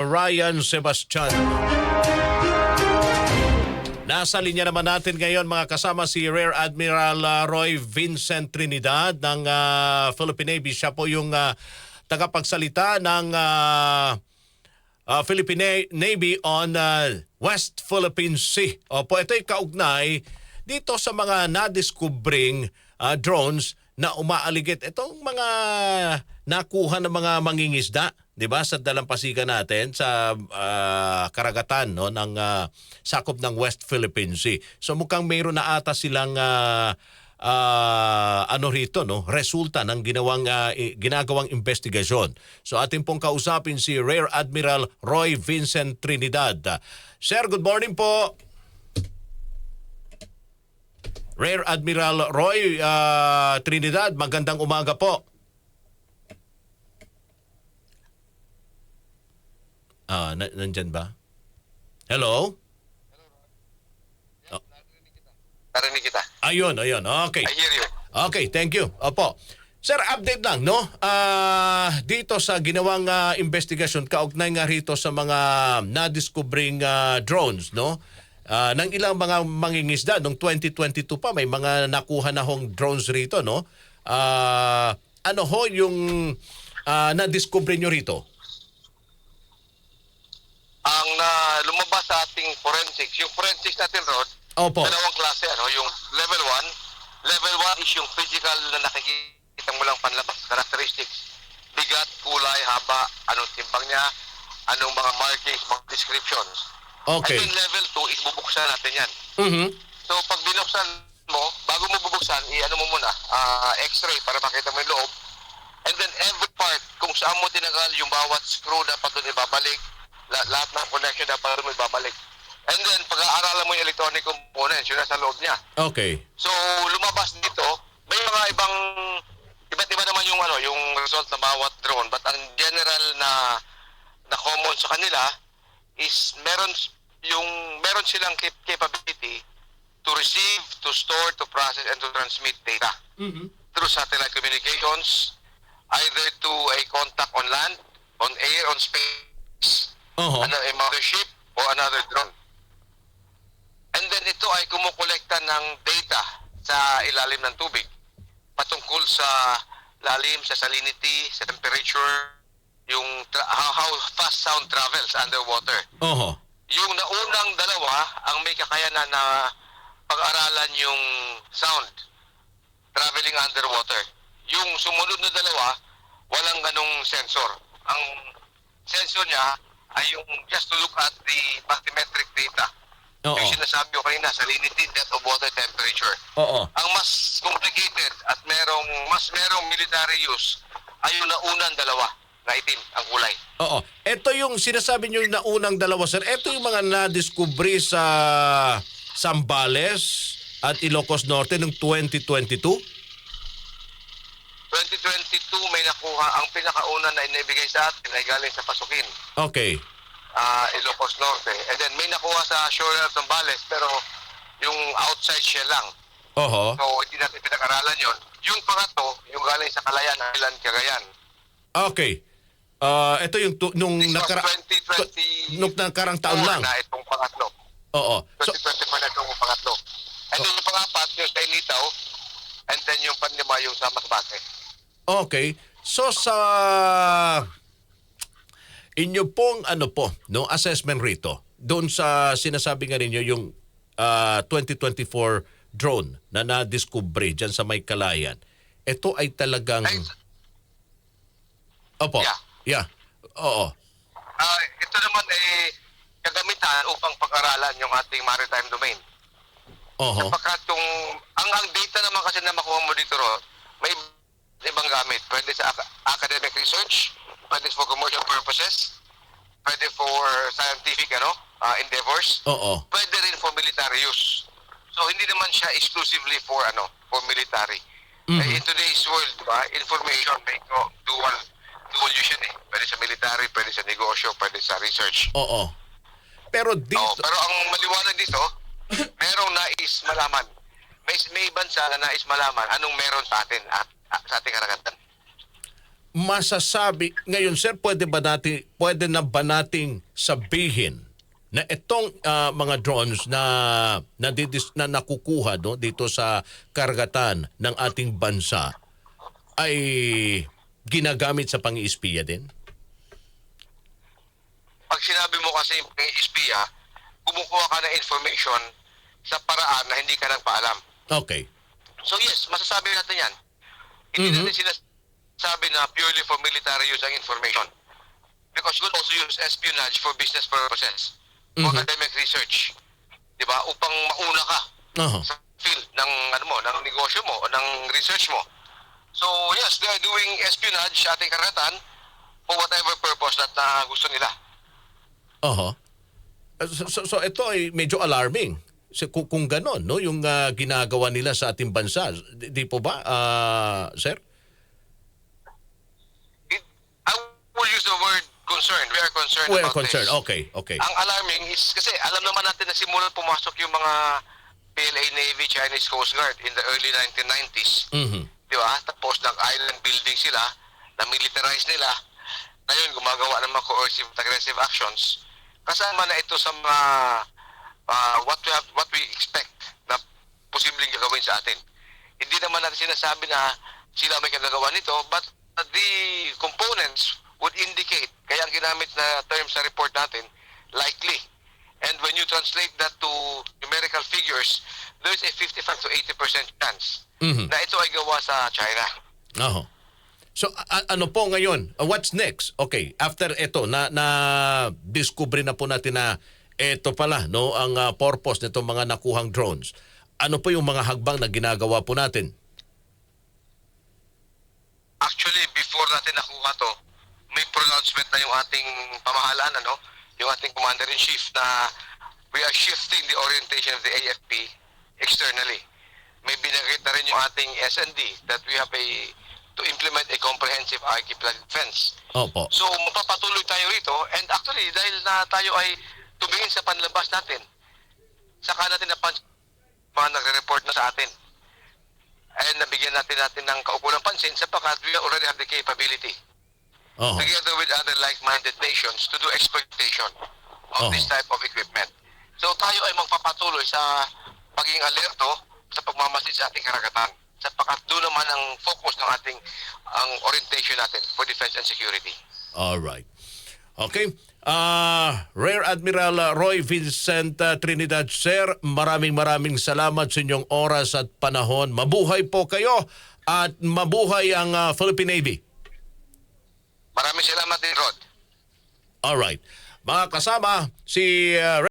Ryan Sebastian. Nasa linya naman natin ngayon mga kasama si Rear Admiral uh, Roy Vincent Trinidad ng uh, Philippine Navy. Siya po yung uh, tagapagsalita ng uh, uh, Philippine Navy on uh, West Philippine Sea. Opo, ito'y kaugnay dito sa mga nadiskubring uh, drones na umaaligit. Itong mga nakuha ng mga mangingisda, 'di ba, sa dalampasigan natin sa uh, karagatan no ng uh, sakop ng West Philippine Sea. So mukhang mayroon na ata silang uh, ah, ano rito no resulta ng ginawang i- ginagawang investigasyon. So atin pong kausapin si Rear Admiral Roy Vincent Trinidad. Sir, good morning po. Rear Admiral Roy ah, Trinidad, magandang umaga po. Ah, na- nandyan ba? Hello? Narinig kita. Ayun, ayun. Okay. I hear you. Okay, thank you. Opo. Sir, update lang, no? Ah, dito sa ginawang ah, investigasyon, kaugnay nga rito sa mga na-discovering ah, drones, no? Ah, ng ilang mga mangingisda, noong 2022 pa, may mga nakuha na hong drones rito, no? Ah, ano ho yung ah, na-discover nyo rito? Ang na lumabas sa ating forensics, yung forensics natin, Rod, Opo. dalawang klase, ano, yung level 1. Level 1 is yung physical na nakikita mo lang panlabas characteristics. Bigat, kulay, haba, anong timbang niya, anong mga markings, mga descriptions. Okay. And then level 2 is bubuksan natin yan. Mhm. So pag binuksan mo, bago mo bubuksan, i-ano mo muna, ah, x-ray para makita mo yung loob. And then every part, kung saan mo tinagal, yung bawat screw dapat doon ibabalik, la- lahat ng connection dapat doon ibabalik. And then electronic components, yun nasa loob niya. Okay. So lumabas dito, may mga ibang iba't iba naman yung ano, yung result ng bawat drone, but ang general na na common sa kanila is meron yung meron silang cap- capability to receive, to store, to process and to transmit data Mhm. through satellite communications either to a contact on land, on air, on space, Oho. ano, a mothership o another drone. And then ito ay kumukolekta ng data sa ilalim ng tubig patungkol sa lalim, sa salinity, sa temperature, yung how fast sound travels underwater. Oho. Yung naunang dalawa ang may kakayanan na pag-aralan yung sound traveling underwater. Yung sumunod na dalawa, walang ganong sensor. Ang sensor niya ay yung just to look at the bathymetric data. Oo. Yung sinasabi ko kanina, salinity, depth of water temperature. Oo. Ang mas complicated at merong mas merong military use ay yung naunang dalawa na itim ang kulay. Oo. Ito yung sinasabi nyo na unang dalawa, sir. Ito yung mga na-discovery sa Sambales at Ilocos Norte noong 2022? 2022 may nakuha ang pinakauna na inibigay sa atin ay galing sa Pasukin, Okay. Ah Ilocos Norte. And then may nakuha sa shore of Zambales pero yung outside shell lang. Oho. So hindi natin pinag-aralan yon. Yung pangatlo, yung galing sa Kalayan Island, Cagayan. Okay. Ah, ito yung tu- nung nakara 2020 nung nakarang taon lang. na itong pangatlo. Oo. So, 2024 na itong pangatlo. And then yung pangapat, yung sa Initaw, and then yung panlima, yung sa Masbate. okay. So sa inyo pong ano po, no, assessment rito doon sa sinasabi nga ninyo yung ah, 2024 drone na na-discover dyan sa may kalayan. Ito ay talagang Ay, Opo. Yeah. Yeah. Oo. Ah, ito naman ay kagamitan upang pag-aralan yung ating maritime domain. Oho. Sapagkat yung, ang, ang data naman kasi na makuha mo dito, Ro, may ibang gamit. Pwede sa ac- academic research, pwede for commercial purposes, pwede for scientific ano, ah, endeavors, Oo. pwede rin for military use. So hindi naman siya exclusively for ano, for military. Mhm. Eh, in today's world, di ba, information may go- dual dual use yan eh. Pwede sa military, pwede sa negosyo, pwede sa research. Oo. Pero dito Oo, pero ang maliwanag dito, merong nais malaman. May, may bansa na nais malaman anong meron sa atin at, at sa ating karagatan. Masasabi ngayon sir pwede ba natin pwede na ba nating sabihin na itong ah, mga drones na na, na nakukuha no dito sa karagatan ng ating bansa ay ginagamit sa pang-iispiya din? Pag sinabi mo kasi yung espiya, kumukuha ka ng information sa paraan na hindi ka nagpaalam. Okay. So yes, masasabi natin yan. Hindi Mhm. natin sinasabi na purely for military use ang information. Because you could also use espionage for business purposes. For Mhm. academic research. Di ba? Upang mauna ka Aha. sa field ng ano mo, ng negosyo mo o ng research mo. So yes, they are doing espionage sa ating karagatan for whatever purpose that na gusto nila. Aha. So, so, so ito ay medyo alarming. So, kung, kung ganon, no, yung ah, ginagawa nila sa ating bansa. Di, di po ba, ah, sir? It, I will use the word concern. We are concerned We're about concerned. this. Okay, okay. Ang alarming is kasi alam naman natin na simulan pumasok yung mga PLA Navy, Chinese Coast Guard in the early 1990s. Mhm. Di ba? Tapos nag-island building sila, na-militarize nila. Ngayon, gumagawa ng mga coercive at aggressive actions. Kasama na ito sa mga ah, what we have, what we expect na posibleng gagawin sa atin. Hindi naman natin sinasabi na sila may kagagawa nito, but the components would indicate, kaya ang ginamit na term sa report natin, likely. And when you translate that to numerical figures, there's a 55 to 80% chance Mhm. na ito ay gawa sa China. Aha. So ano po ngayon? Uh, What's next? Okay, after ito na na discover na po natin na ito pala no ang ah, purpose nitong mga nakuhang drones. Ano po yung mga hagbang na ginagawa po natin? Actually, before natin nakuha to, may pronouncement na yung ating pamahalaan, ano? yung ating commander-in-chief na we are shifting the orientation of the AFP externally. May binanggit na rin yung ating SND that we have a to implement a comprehensive archipelago defense. Opo. So, mapapatuloy tayo rito and actually, dahil na tayo ay tumingin sa panlabas natin, saka natin napan mga nagre-report na sa atin. And nabigyan natin natin ng kaukulang pansin sapagkat we already have the capability Oho. together with other like-minded nations to do exploitation of Oo. this type of equipment. So tayo ay magpapatuloy sa pagiging alerto sa pagmamasid sa ating karagatan sapagkat doon naman ang focus ng ating ang orientation natin for defense and security. All right. Okay. Ah, Rear Admiral Roy Vincent ah, Trinidad Sir, maraming maraming salamat sa inyong oras at panahon. Mabuhay po kayo at mabuhay ang ah, Philippine Navy. Maraming salamat din, Rod. All right. Mga kasama, si uh,